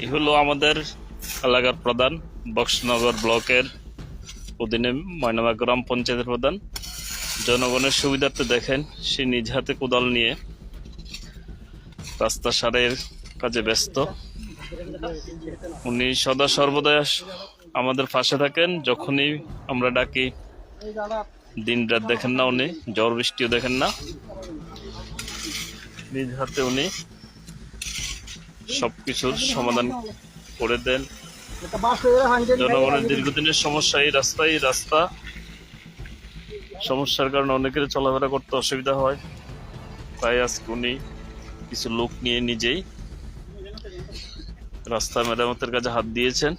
এই হলো আমাদের এলাকার প্রধান, বক্সনগর ব্লকের অধীনে ময়নামা গ্রাম পঞ্চায়েতের প্রধান। জনগণের সুবিধার্থে দেখেন, সে নিজ হাতে কোদাল নিয়ে রাস্তা সারের কাজে ব্যস্ত। উনি সদা সর্বদা আমাদের পাশে থাকেন, যখনই আমরা ডাকি, দিন রাত দেখেন না উনি, ঝড় বৃষ্টিও দেখেন না। নিজ হাতে উনি সবকিছুর সমাধান করে দেন। জনগণের দীর্ঘদিনের সমস্যা, এই রাস্তা এই রাস্তা। সমস্যার কারণে অনেকের চলাফেরা করতে অসুবিধা হয়। তাই আজকে উনি কিছু লোক নিয়ে নিজেই রাস্তা মেরামতের কাজে হাত দিয়েছেন।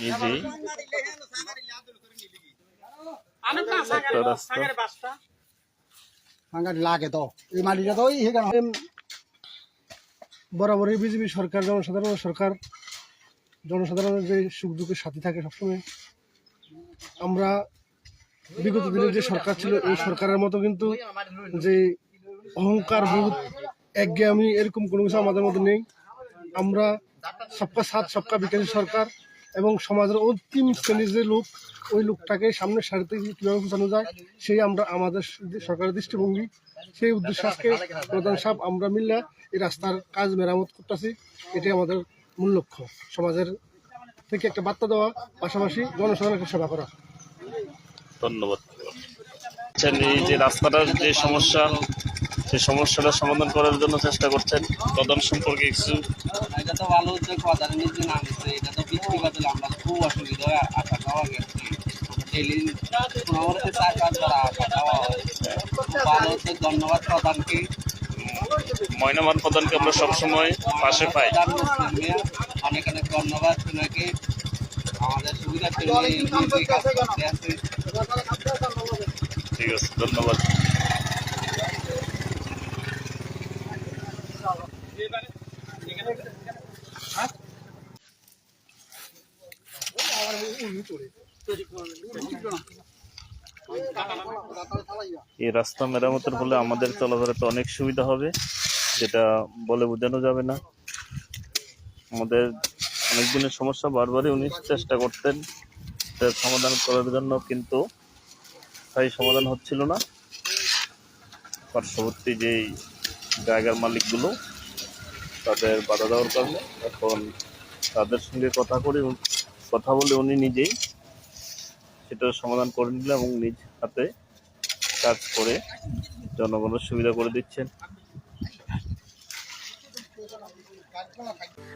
নিজেই একটা রাস্তা। সাংঘাতিক লাগে তো। এই মাটিটা তো সেখানে। বরাবরই বিজেপি সরকার জনসাধারণ সরকার জনসাধারণের যে সুখ দুঃখের সাথে থাকে সবসময়। আমরা বিগত দিনের যে সরকার ছিল এই সরকারের মতো কিন্তু যে অহংকার বোধ একঘেয়ামি এরকম কোনো কিছু আমাদের মধ্যে নেই। আমরা সবকা সাথ সবকা বিকাশী সরকার। এবং সমাজের অন্তিম শ্রেণির যে লোক ওই লোকটাকে সামনের সারিতে কীভাবে পৌঁছানো যায় সেই আমরা আমাদের সরকারের দৃষ্টিভঙ্গি। সেই উদ্দেশ্যে আজকে প্রধান সাহেব আমরা মিললে এই রাস্তার কাজ মেরামত করতেছি। এটাই আমাদের মূল লক্ষ্য। সমাজের থেকে একটা বার্তা দেওয়া পাশাপাশি জনসাধারণের সেবা করা। ধন্যবাদ। আচ্ছা, এই যে রাস্তাটার যে সমস্যা সেই সমস্যাটা সমাধান করার জন্য চেষ্টা করছেন। প্রধান সম্পর্কে কিছু বাদল আমরা খুব অসুবিধা আসা খাওয়া গেছে। ডেলি আমাদের চার পাঁচবার আসা খাওয়া হয়। ভালো উদ্যোগ ধন্যবাদ প্রধানকে। ময়নামান প্রধানকে আমরা সবসময় পাশে পাই। অনেক অনেক ধন্যবাদ ওনাকে আমাদের সুবিধার জন্য ঠিক আছে ধন্যবাদ। এই রাস্তা মেরামতের ফলে আমাদের চলাফেরাতে অনেক সুবিধা হবে, যেটা বলে বোঝানো যাবে না। আমাদের অনেক দিনের সমস্যা, বারবারই উনি চেষ্টা করতেন সমাধান করার জন্য, কিন্তু তাই সমাধান হচ্ছিল না। পার্শ্ববর্তী যেই জায়গার মালিকগুলো, তাদের বাধা দেওয়ার কারণে এখন তাদের সঙ্গে কথা করে কথা বলে উনি নিজেই সেটার সমাধান করে নিলেন এবং নিজ হাতে কাজ করে জনগণের সুবিধা করে দিচ্ছেন।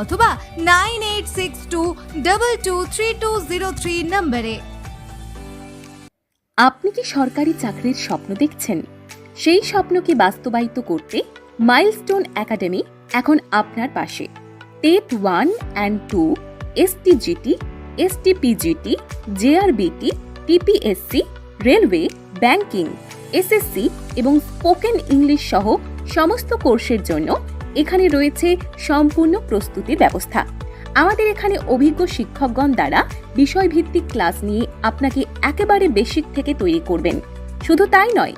অথবা nine eight six two double two three two zero three নম্বরে। আপনি কি সরকারি চাকরির স্বপ্ন দেখছেন? সেই স্বপ্নকে বাস্তবায়িত করতে মাইলস্টোন একাডেমি এখন আপনার পাশে। TET one and two STGT STPGT JRBT TPSC railway banking SSC এবং স্পোকেন ইংলিশ সহ সমস্ত কোর্সের জন্য এখানে রয়েছে সম্পূর্ণ প্রস্তুতির ব্যবস্থা। আমাদের এখানে অভিজ্ঞ শিক্ষকগণ দ্বারা বিষয়ভিত্তিক ক্লাস নিয়ে আপনাকে একেবারে বেসিক থেকে তৈরি করবেন। শুধু তাই নয়,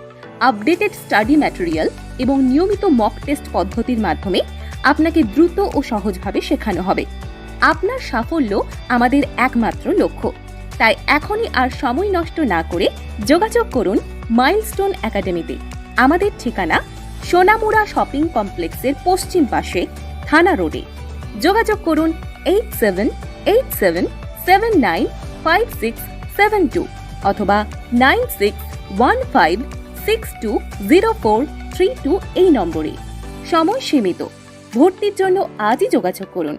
আপডেটেড স্টাডি ম্যাটেরিয়াল এবং নিয়মিত মক টেস্ট পদ্ধতির মাধ্যমে আপনাকে দ্রুত ও সহজভাবে শেখানো হবে। আপনার সাফল্য আমাদের একমাত্র লক্ষ্য। তাই এখনই আর সময় নষ্ট না করে যোগাযোগ করুন মাইলস্টোন একাডেমিতে। আমাদের ঠিকানা সোনামুড়া শপিং কমপ্লেক্সের পশ্চিম পাশে থানা রোডে। যোগাযোগ করুন eight seven eight seven seven nine five six seven two অথবা nine six one five six two zero four three two এই নম্বরে। সময় সীমিত। ভর্তির জন্য আজই যোগাযোগ করুন।